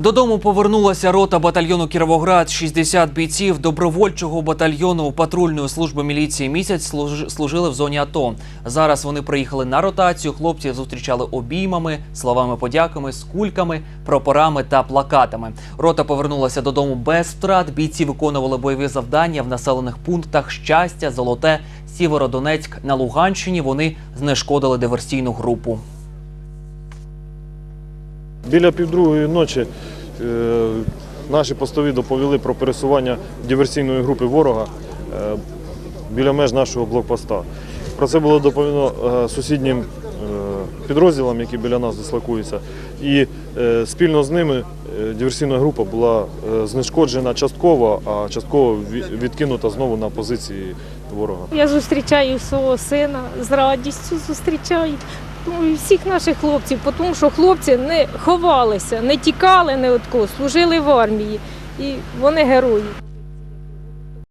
Додому повернулася рота батальйону Кіровоград. 60 бійців добровольчого батальйону патрульної служби міліції місяць служ- служили в зоні АТО. Зараз вони приїхали на ротацію. Хлопців зустрічали обіймами, словами подяками, з кульками, прапорами та плакатами. Рота повернулася додому без втрат. Бійці виконували бойові завдання в населених пунктах Щастя, Золоте, Сєвєродонецьк на Луганщині. Вони знешкодили диверсійну групу. Біля півдругої ночі е, наші постові доповіли про пересування диверсійної групи ворога е, біля меж нашого блокпоста. Про це було доповідно е, сусіднім підрозділам, які біля нас дислокуються. І спільно з ними диверсійна група була знешкоджена частково, а частково відкинута знову на позиції ворога. Я зустрічаю свого сина з радістю зустрічаю. Всіх наших хлопців, тому що хлопці не ховалися, не тікали ні від служили в армії. І вони герої.